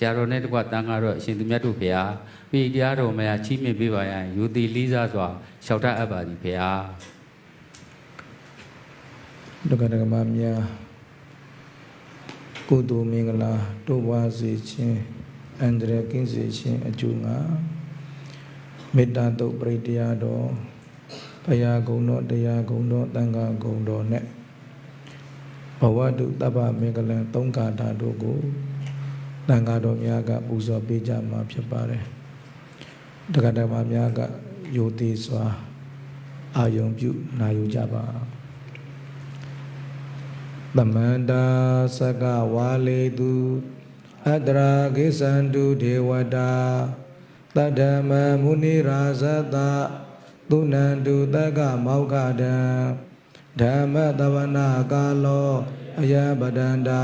ဆရာတော်နဲ့တကွတန်ခါတော့အရှင်သူမြတ်တို့ဖေဟာပေတရားတော်များချီးမြှင့်ပေးပါရန်ယူသည်လေးစားစွာလျှောက်တတ်အပ်ပါသည်ဖေဟာဒကဒကမများကုသိုလ်မင်္ဂလာတို့ပွားစေခြင်းအန္တရာယ်ကင်းစေခြင်းအကျိုးငါမေတ္တာတုတ်ပရိတရားတော်ဘုရားကုံတော်တရားကုံတော်တန်ခါကုံတော်နဲ့ဘဝတုတပ္ပမင်္ဂလံသုံးကာထာတို့ကို တန်ခါတော်များကပူဇော်ပေးကြမှာဖြစ်ပါတယ်ဒကဒကမများကယိုသေးစွာအာယုံပြုနာယူကြပါသမန္တာစကဝါလေတုအတရာကိသန္တုဒေဝတာတတ္တမမုနိရာဇတသုနန္တုတက္ကမောက္ခဒံဓမ္မတဝနာကာလောအယပဒန္တာ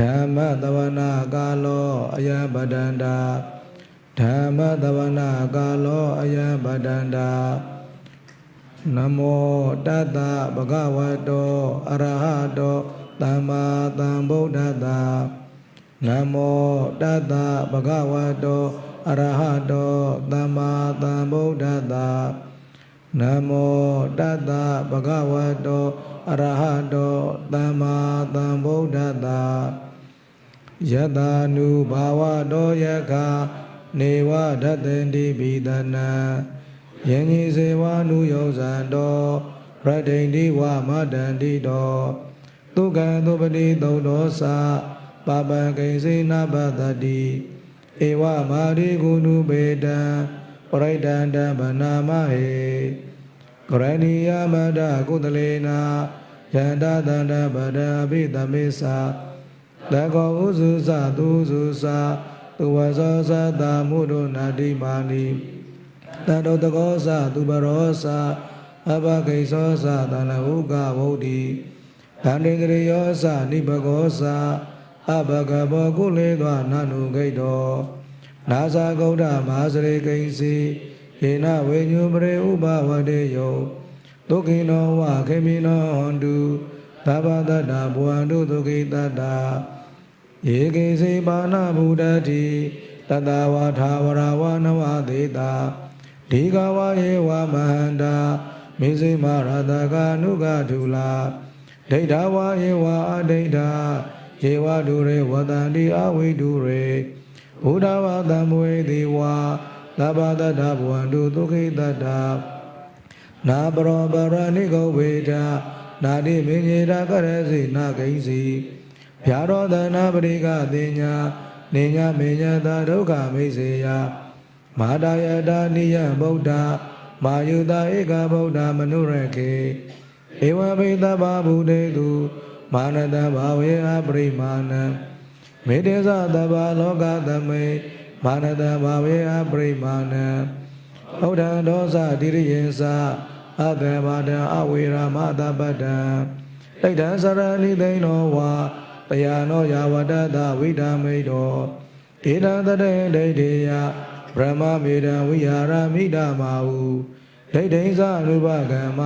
ဓမ္မတဝနာကာလောအယပဒန္တာဓမ္မတဝနာကာလောအယပဒန္တာနမောတတ္တဗဂဝတောအရဟတောသမ္မာသမ္ဗုဒ္ဓတ္တနမောတတ္တဗဂဝတောအရဟတောသမ္မာသမ္ဗုဒ္ဓတ္တ နမောတတ္တဗဂဝတောအရဟတောသမ္မာသမ္ဗုဒ္ဓတ္တယတာနုဘာဝတောယခနေဝဒတ္တန္တိဘိဒနာယင်ကြီးစေဝနုယောဇံတော်ရတ္တိန္တိဝမတန္တိတော်ဒုက္ခံသုပတိသုံးတော်စာပပံကိဉ္စေနပတ္တိဧဝမာရိကုဏုပေတံ ပရိဒန္တဗနာမဟေကရဏီယမတ္တကုသလေနာယန္တတန္တဗဒအဘိသမေသာတကောဥစုစသူစုစာသူဝဇောသတာမုဒုနာတိမာနိတတောတကောသသူပရောစာအဘဂိသောသတလဟုကဗုဒ္ဓိတန္တေကရိယောသနိဘဂောသာအဘဂဘောကုလေသောနနုဂိတော နာဇာဂௌဒမဟာစရေကိဉ္စီယေနဝေညုပရေဥပဝတေယောဒုက္ခိနောဝခေမိနောဟန္တုသဗ္ဗတတ္တဘဝန္တုဒုက္ခိတတ္တာယေကိစေပါဏဗုဒ္ဓတိတတဝါထာဝရဝနဝသေတာဒီကဝယေဝမဟန္တာမေဇိမရတကာနုကထုလာဒိဋ္ဌဝါယေဝအဒိဋ္ဌယေဝဒုရေဝတန္တိအဝိဒုရေ ဘုဒ္ဓဝါတံမွေတိဝါသဗ္ဗတတ္တဘဝန္တုဒုက္ခိတတ္တာနာပရောပရဏိကောဝေဒနာတိမင်းကြီးရာကရစီနာဂိစီဗျာရောသနာပရိကတင်ညာနေညာမေညာတာဒုက္ခမိတ်စေယမာတာယတာနိယဗုဒ္ဓမာယုတာဧကဗုဒ္ဓမနုရခေဧဝဘိသဗ္ဗဗုဒေတုမာနတဘာဝေအပရိမာဏံ မေတ္တဇသဗ္ဗလောကသမေမာနတဘာဝေအပရိမာဏံဩဒံဒောသတိရိယေသအဘေဘာဒံအဝေရမတပတ္တံဣဒံစရဏိသိဏောဝါပယနောယာဝတတဝိဒာမိတောဧတံတတေဒိဋ္ဌေယဗြဟ္မမေတံဝိဟာရမိဒမာဟုဒိဋ္ဌိသအနုပကမ္မ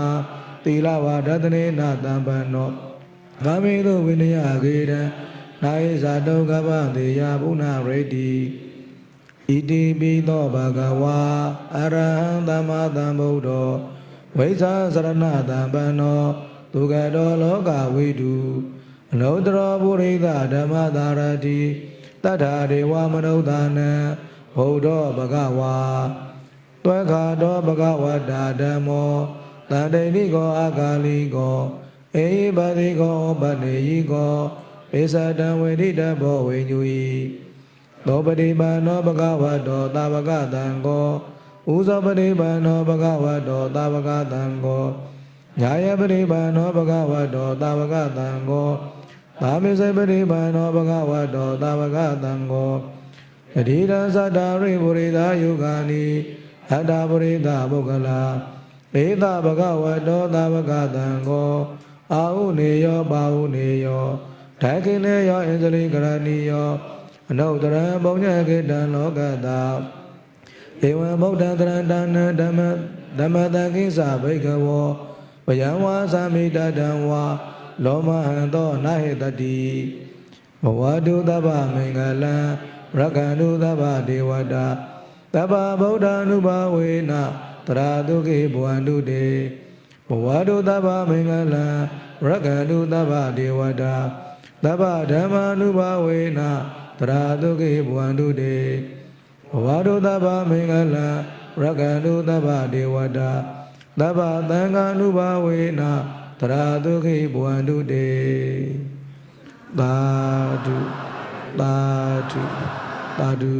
သီလဝါဒတနေနတံပန္နောဂာမိတုဝိနယခေတံ နာယဇာတုကပ္ပတေယဘုနာရိတိဣတိပိသောဘဂဝါအရဟံသမ္မာသမ္ဗုဒ္ဓောဝိဇာစရဏတံပန္နောသူကတောလောကဝိတုအနုတ္တရောပုရိသဓမ္မသာရတိတတ္ထာဒေဝမနုဿာနံဘုဒ္ဓောဘဂဝါတွဲခါတောဘဂဝတာဓမ္မောတန်တိတိကောအာကာလိကောအေဟိပါတိကောဗတ္တေယိကော ပေသတံဝေဒိတဘောဝိညူယိသောပတိပန္နောဘဂဝတောတာဝကတံကိုဥဇောပတိပန္နောဘဂဝတောတာဝကတံကိုညာယပတိပန္နောဘဂဝတောတာဝကတံကိုသာမေဇပတိပန္နောဘဂဝတောတာဝကတံကိုယတိရသတ္တာရိပုရိသာယုဂာနိအတ္တပုရိသပုဂ္ဂလာဧတဘဂဝတောတာဝကတံကိုအာဟုနေယောပါဟုနေယော ဒိုင်ကိနေယောအင်္စလိကရဏီယောအနုတ္တရံဘုံညကေတံလောကတာဧဝံဗုဒ္ဓတရံဒါနံဓမ္မဓမ္မတကိစ္စဘိကဝောပယံဝါသမိတတံဝါလောမဟံသောနဟေတတိဘဝတုတဗ္ဗမင်္ဂလံရကန္တုသဗ္ဗဒေဝတာသဗ္ဗဗုဒ္ဓ ानु ဘာဝေနတရာတုခေဘဝန္တုတေဘဝတုသဗ္ဗမင်္ဂလံရကန္တုသဗ္ဗဒေဝတာ သဗ္ဗဓမ္မာနုဘာဝေနတရာတုခေဘဝန္တုတေဘဝတုသဗ္ဗမင်္ဂလံရကန္တုသဗ္ဗဒေဝတာသဗ္ဗသံဃာနုဘာဝေနတရာတုခေဘဝန္တုတေသာဓုသာဓုသာဓု